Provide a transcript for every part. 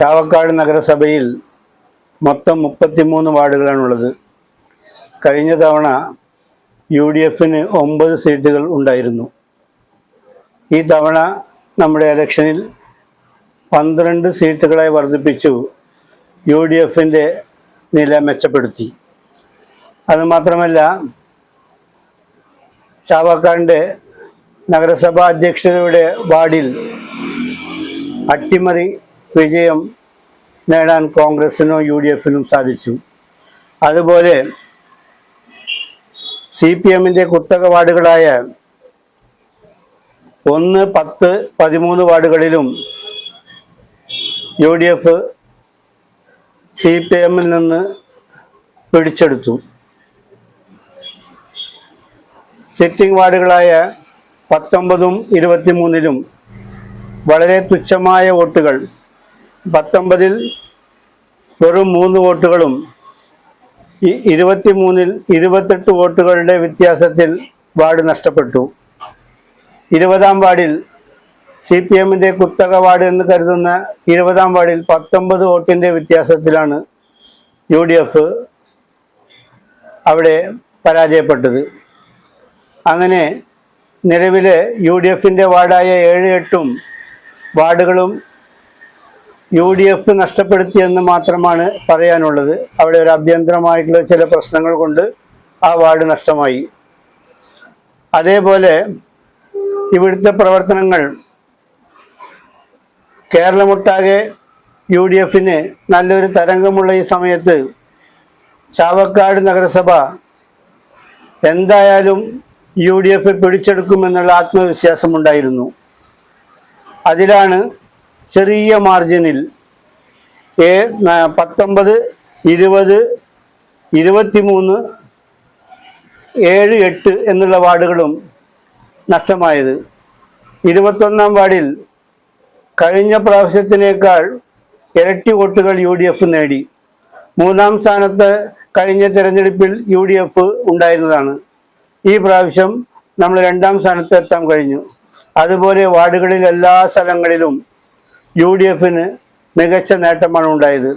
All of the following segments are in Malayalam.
ചാവക്കാട് നഗരസഭയിൽ മൊത്തം മുപ്പത്തിമൂന്ന് വാർഡുകളാണുള്ളത് കഴിഞ്ഞ തവണ യു ഡി എഫിന് ഒമ്പത് സീറ്റുകൾ ഉണ്ടായിരുന്നു. ഈ തവണ നമ്മുടെ ഇലക്ഷനിൽ പന്ത്രണ്ട് സീറ്റുകളായി വർദ്ധിപ്പിച്ചു യു ഡി എഫിന്റെ നില മെച്ചപ്പെടുത്തി. അതുമാത്രമല്ല ചാവക്കാടിന്റെ നഗരസഭാ അധ്യക്ഷതയുടെ വാർഡിൽ അട്ടിമറി വിജയം നേടാൻ കോൺഗ്രസിനും യു ഡി എഫിനും സാധിച്ചു. അതുപോലെ സി പി എമ്മിന്റെ കുത്തക വാർഡുകളായ ഒന്ന് പത്ത് പതിമൂന്ന് വാർഡുകളിലും U D F C P എമ്മിൽ നിന്ന് പിടിച്ചെടുത്തു. സിറ്റിംഗ് വാർഡുകളായ പത്തൊമ്പതും ഇരുപത്തിമൂന്നിലും വളരെ തുച്ഛമായ വോട്ടുകൾ പത്തൊമ്പതിൽ വെറും മൂന്ന് വോട്ടുകളും ഇരുപത്തി ഇരുപത്തിമൂന്നിൽ ഇരുപത്തെട്ട് വോട്ടുകളുടെ വ്യത്യാസത്തിൽ വാർഡ് നഷ്ടപ്പെട്ടു. ഇരുപതാം വാർഡിൽ സി പി എമ്മിന്റെ കുത്തക വാർഡ് എന്ന് കരുതുന്ന ഇരുപതാം വാർഡിൽ പത്തൊമ്പത് വോട്ടിന്റെ വ്യത്യാസത്തിലാണ് യു ഡി എഫ് അവിടെ പരാജയപ്പെട്ടത്. അങ്ങനെ നിലവിലെ യു ഡി എഫിന്റെ വാർഡായ ഏഴ് എട്ടും വാർഡുകളും യു ഡി എഫ് നഷ്ടപ്പെടുത്തിയെന്ന് മാത്രമാണ് പറയാനുള്ളത്. അവിടെ ഒരു ആഭ്യന്തരമായിട്ടുള്ള ചില പ്രശ്നങ്ങൾ കൊണ്ട് ആ വാർഡ് നഷ്ടമായി. അതേപോലെ ഇവിടുത്തെ പ്രവർത്തനങ്ങൾ കേരളമൊട്ടാകെ യു ഡി എഫിന് നല്ലൊരു തരംഗമുള്ള ഈ സമയത്ത് ചാവക്കാട് നഗരസഭ എന്തായാലും യു ഡി എഫ് പിടിച്ചെടുക്കുമെന്നുള്ള ആത്മവിശ്വാസമുണ്ടായിരുന്നു. അതിലാണ് ചെറിയ മാർജിനിൽ ഏ പത്തൊമ്പത് ഇരുപത് ഇരുപത്തിമൂന്ന് ഏഴ് എട്ട് എന്നുള്ള വാർഡുകളും നഷ്ടമായത്. ഇരുപത്തൊന്നാം വാർഡിൽ കഴിഞ്ഞ പ്രാവശ്യത്തിനേക്കാൾ ഇരട്ടി വോട്ടുകൾ യു ഡി എഫ് നേടി. മൂന്നാം സ്ഥാനത്ത് കഴിഞ്ഞ തിരഞ്ഞെടുപ്പിൽ യു ഡി എഫ് ഉണ്ടായിരുന്നതാണ്. ഈ പ്രാവശ്യം നമ്മൾ രണ്ടാം സ്ഥാനത്ത് എത്താൻ കഴിഞ്ഞു. അതുപോലെ വാർഡുകളിൽ എല്ലാ സ്ഥലങ്ങളിലും യു ഡി എഫിന് മികച്ച നേട്ടമാണ് ഉണ്ടായത്.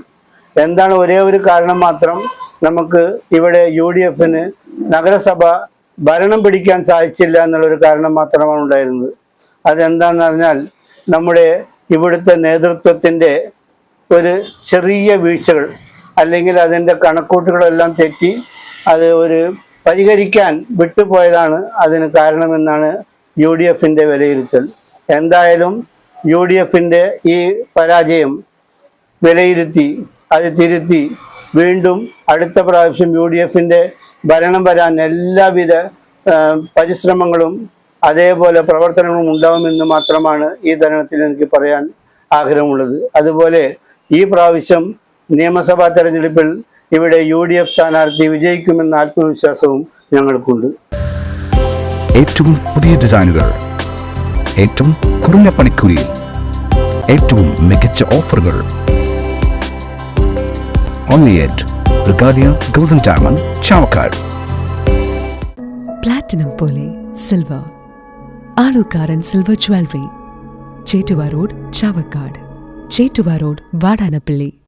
എന്താണ് ഒരേ ഒരു കാരണം മാത്രം നമുക്ക് ഇവിടെ യു ഡി എഫിന് നഗരസഭ ഭരണം പിടിക്കാൻ സാധിച്ചില്ല എന്നുള്ളൊരു കാരണം മാത്രമാണ് ഉണ്ടായിരുന്നത്. അതെന്താണെന്ന് പറഞ്ഞാൽ നമ്മുടെ ഇവിടുത്തെ നേതൃത്വത്തിന്റെ ഒരു ചെറിയ വീഴ്ചകൾ അല്ലെങ്കിൽ അതിന്റെ കണക്കൂട്ടുകളെല്ലാം തെറ്റി അത് ഒരു പരിഹരിക്കാൻ വിട്ടുപോയതാണ് അതിന് കാരണമെന്നാണ് യു ഡി എഫിന്റെ വിലയിരുത്തൽ. എന്തായാലും യു ഡി എഫിന്റെ ഈ പരാജയം വിലയിരുത്തി അത് തിരുത്തി വീണ്ടും അടുത്ത പ്രാവശ്യം യു ഡി എഫിന്റെ ഭരണം വരാൻ എല്ലാവിധ പരിശ്രമങ്ങളും അതേപോലെ പ്രവർത്തനങ്ങളും ഉണ്ടാവുമെന്ന് മാത്രമാണ് ഈ തരണത്തിൽ എനിക്ക് പറയാൻ ആഗ്രഹമുള്ളത്. അതുപോലെ ഈ പ്രാവശ്യം നിയമസഭാ തെരഞ്ഞെടുപ്പിൽ ഇവിടെ യു ഡി എഫ് സ്ഥാനാർത്ഥി വിജയിക്കുമെന്ന ആത്മവിശ്വാസവും ഞങ്ങൾക്കുണ്ട്. ഏറ്റവും പുതിയ ഡിസൈനുകൾ ഏറ്റവും കുറഞ്ഞ പണിക്കൂലിയിൽ ഏറ്റവും മികച്ച ഓഫറുകൾ. ഓൺലി ചാവക്കാട് പ്ലാറ്റിനം പോലെ silver Alukkaran silver jewellery Chettuva road Chavakkad. Chettuva road Vadanappally.